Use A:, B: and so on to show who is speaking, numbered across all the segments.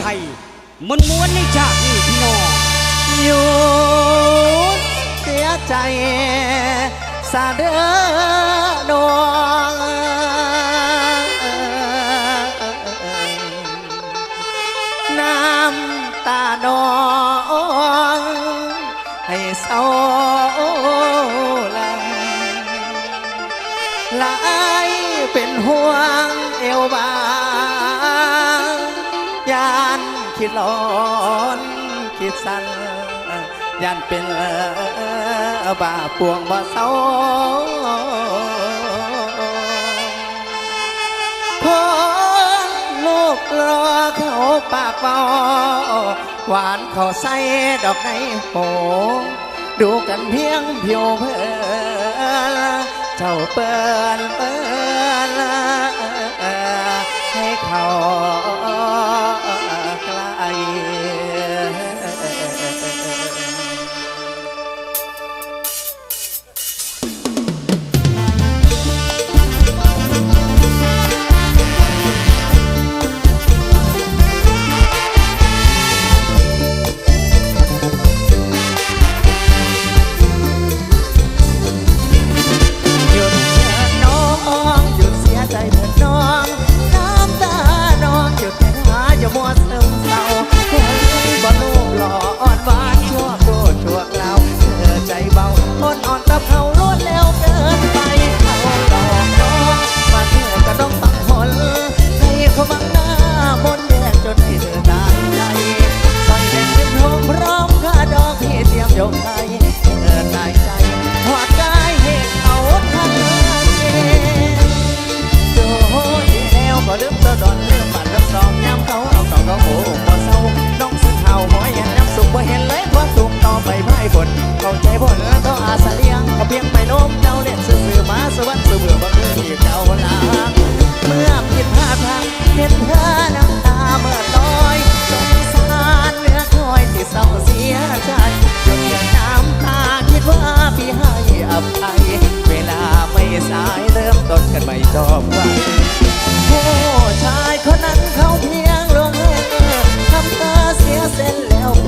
A: ชัยมันม้วนในฉากนี้พี่น้อง
B: หยุดเสียใจสาเด้อดวงน้ำตาดองให้เศร้าลังหลายเป็นห่วงเอวบา คิดร้อนคิดสั่นยานเป็นบาปวงบ่เศร้าคนลูกรอเขาปากเบาหวานเขาใส่ดอกในโหงดูกันเพียงเพียวเพลินเจ้าเปินเปินให้เขา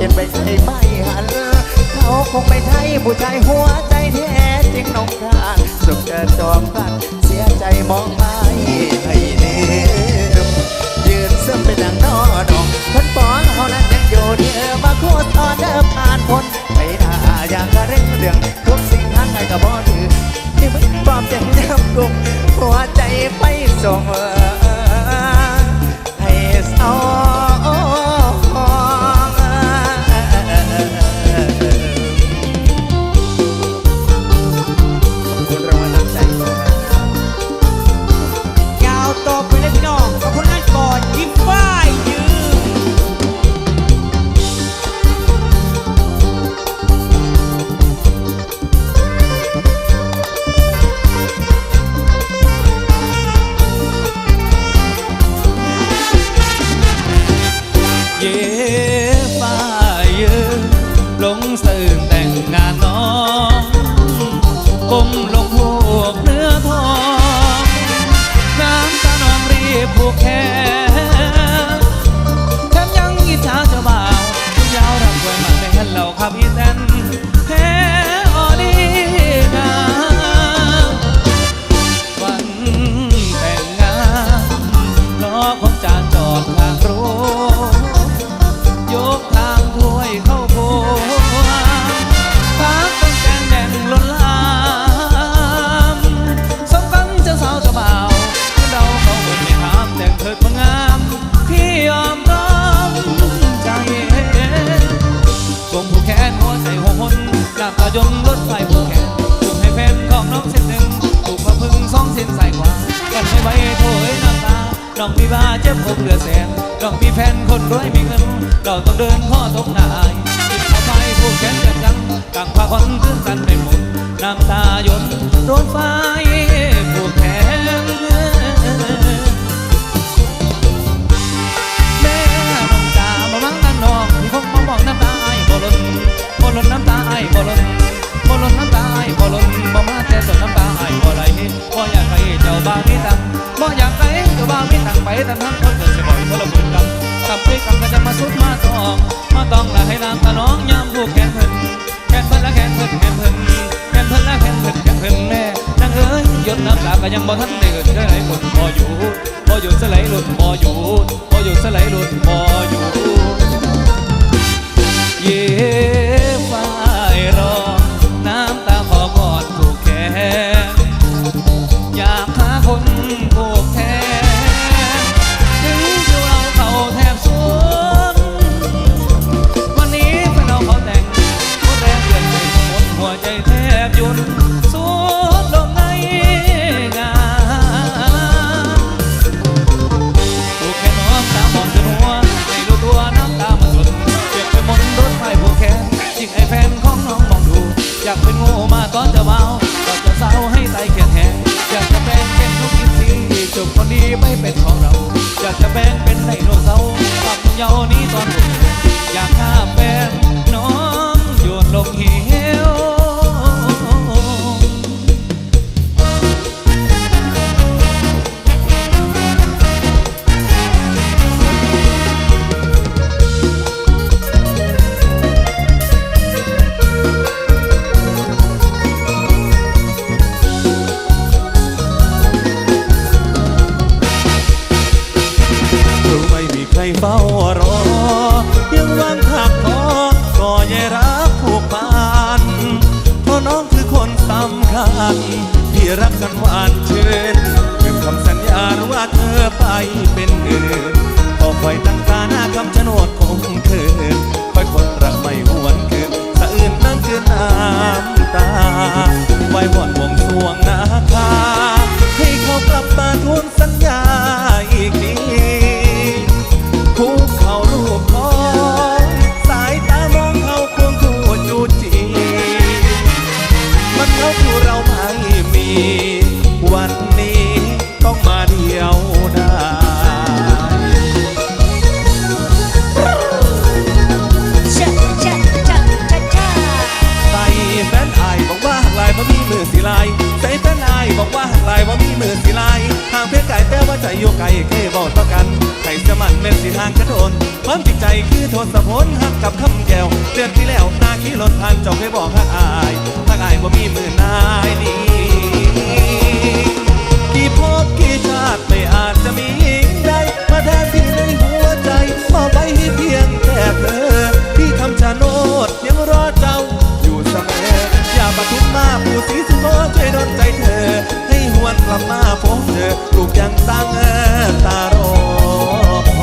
B: เปลี่ยนไปใจไม่หันเขาคงไม่ใช่ผู้ชายหัวใจแท้จริงน้องข้างสุขเกิดจอมกันเสียใจมองไม่ให้เลืมยืนซึมเป็นดังนอดองคนป้องเขานั้นยังอยู่เดียวมาโคตรตอนเดิมผ่านพ้นไปหน้าอยากกระเร่งเรื่องทุกสิ่งทั้งไงก็บ่ถือที่มึงปลอมใจแนมกุมหัวใจไปส่งให้
C: หลงสื่นแต่งงานน้องก้มลงพวกเนื้อทองน้ำตาน้องรีบผูกแขนแถมยังอิจฉาเจ้าบ่าวยาวรับไว้มันไม่เห็นเราขับอีแตนแพ้ออดีนาวันแต่งงานล้อของจานจอดทาง น้องมีบาเจ็บผมเหลือแสนน้องมีแฟนคนรวยมีเงินเราต้องเดินข้อตกหนายติดเอาไปผูกแขนกันจังกลางพาควันตื้นตันไปหมดน้ำตายนโดนไฟผู ยังบ่ทันได้เกิดจะไหนหลุดบ่อยู่บ่อยู่สไลหลุดบ่อยู่ ดโนเสาร์กับเยาวนี้ตอนหนุ่มอยากฆ่าแฟนน้องโยนลงเหว
D: ใครเฝ้ารอ ยังวางขักคอก็ยังรักผูกพันเพราะน้องคือคนสำคัญที่รักกันหวานชื่นคือคำสัญญาว่าเธอไปเป็นอื่นพอคอยตั้งตาหน้าคำชะโนดคงคืนคอยคนรักไม่หวนคืนสะอื่นนั่งคืนน้ำตาไว้วอนวงสวงนาคาให้เขากลับมาทวงสัญญาอีกที ห่างกระโดนความจริงใจคือโทษสะพนหักกับคำแก้วเดือนที่แล้วนาขี่รถผ่านเจ้าเคยบอกหักอายหักอายว่ามีมือนายนี้กี่ภพกี่ชาติไม่อาจจะมีหญิงใดมาแทนที่ในหัวใจมอบไปให้เพียงแค่เธอที่คำชะโนดยังรอเจ้าอยู่เสมออย่าปทุมมาผู้สีสุโธช่วยดลใจเธอ ให้หวนกลับมาพบเธอลูกยังตั้งตารอ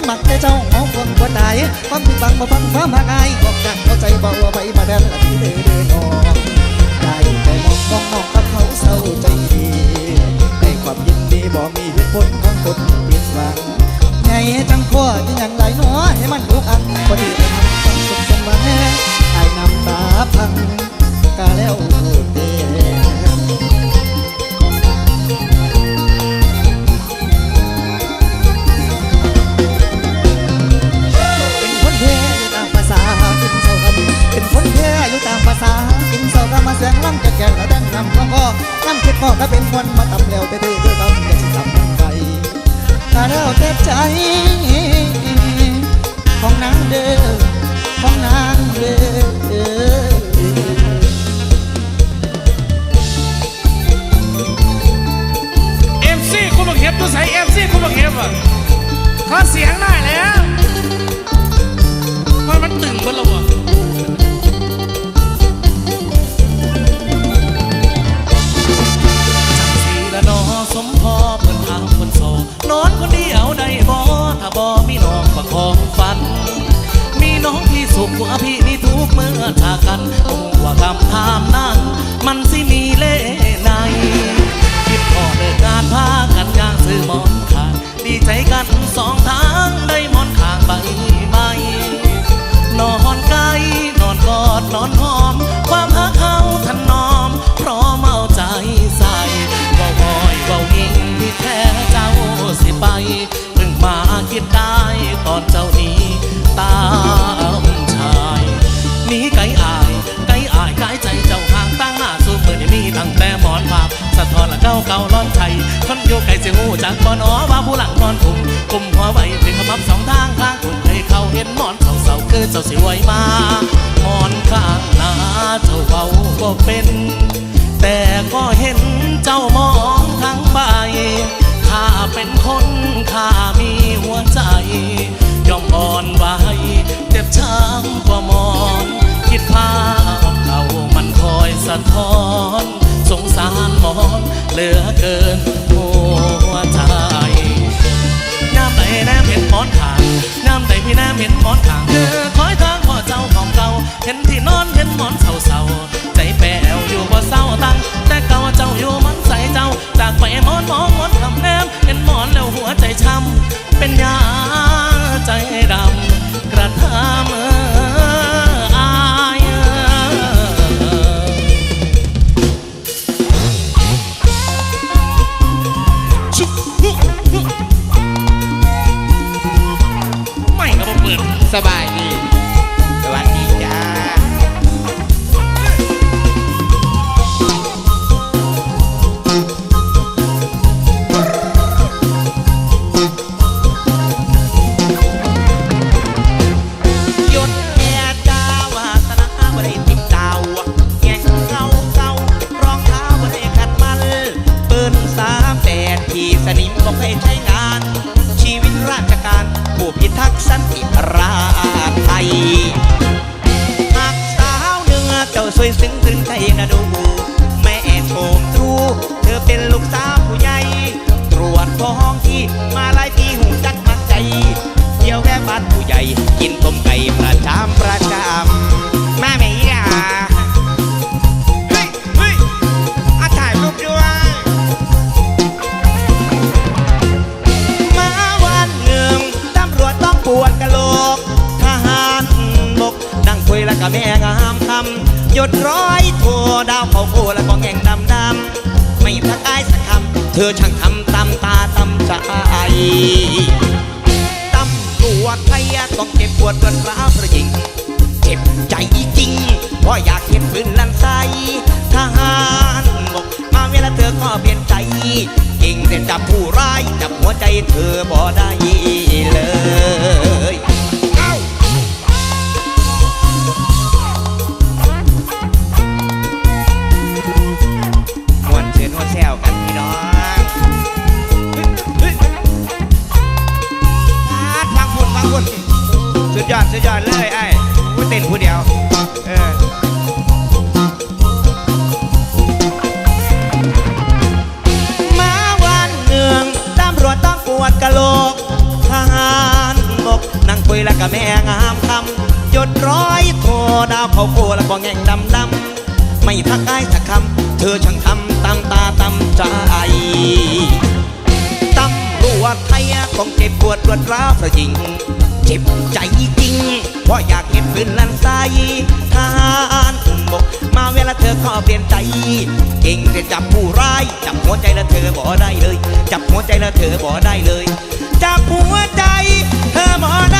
D: มันมักแต่เจ้า
B: หอมคนกว่าตายความผิดบังมาฟังฟ้ามาไงบอกจากเข้าใจบอกว่าไปมาแทนละที่เดินเดินออกได้แต่มองมองมองกับเขาเศร้าใจดีในความยินดีบอกมีเหตุผลของคนผิดหวังไงจังขั้วที่ยังไหลน้อให้มันทุกอัน ขอเสียง
E: หน่อยแล้วมันมันตึงบิ้ลแล้ววะจังสีละนอสมพอเพิ่นทางคนโซนอนคนเดียวได้บ่ถ้าบ่มีน้องประคองฝัน มีน้องที่สุขกว่าพี่นี่ทุกเมื่อจากันคงว่าคำถามนั้นมันสิ ได้ตอนเจ้านี้ตามชายหนีไกลอายไกลอายไกลใจเจ้าห่างตั้งหน้าสู้มือนี่มีตั้งแต่หมอนภาพสะท้อนละเก้าเก่าร้อนไทยคนอยู่ไกลเสียหูจากบอนอว่าผู้หลังนอนกลุ่มกลุ่มหัวไว้ถึงขมับสองทางข้างกลุ่มเคยเข้าเห็นหมอนเสาเสาคือเจ้าสิไวมาหมอนข้างหน้าเจ้าเบาก็เป็น แต่ก็เห็นเจ้ามองทั้งใบ ข้าเป็นคนข้ามีหัวใจยอมอ่อนไหวเจ็บช้ำกว่ามอน คิดภาพเก่ามันคอยสะท้อน สงสารหมอนเหลือเกินหัวใจน้ำใดแนมเห็นหมอนขางน้ำใดพี่แนมเห็นหมอนขางเธอคอยทางพ่อเจ้าของเก่าเห็นที่นอนเห็นหมอนเศร้าๆใจแป้วอยู่บ่เศร้าตั้งแต่เก่าเจ้าอยู่มันใส่เจ้าจากไปหมอนมองหมอน แล้วหัวใจช้ำเป็นยาใจดำ กิ
B: นต้มไก่ประจำประจำมาไม่ยาเฮ้ยเฮ้ยอาถ่ายรูปด้วย มาวันหนึ่งตำรวจต้องปวดกะโหลก ทหารบกนั่งคุยแล้วก็แม่งามคำหยดร้อยโทดาวเขาโคแล้วก็แง่งดำดำไม่ทักอายสักคำเธอช่างทำตามตาตำใจตำรวจไทย ต้องเก็บปวดเกินร้าวพระหญิงเจ็บใจจริงเพราะอยากเห็นปืนลั่นไสทหารบอกมาเวลาเธอก็เปลี่ยนใจเก่งแต่จับผู้ร้ายจับหัวใจเธอบ่ได้เลย อดสุดยอดเลยไอ้ผู้เต้นผู้เดียว เออมาวันหนึ่งตำรวจต้องปวดกะโหลกทหารแล้วก็แม่งามคำหยดร้อยโทดาวเขาโกแล้วก็แง่งดำดำไม่ทักอายสักคำเธอช่างทำตามตาตามใจตำรวจไทยของเจ็บปวดรวดร้าวพระหญิง จ็บใจจริงเพราะอยากเห็นปืนลันไซทหารบกมาเวลาเธอก็เปลี่ยนใจ เก่งแต่จับผู้ร้าย จับหัวใจแล้วเธอบ่ได้เลย จับหัวใจแล้วเธอบ่ได้เลย จับหัวใจ เธอบ่ได้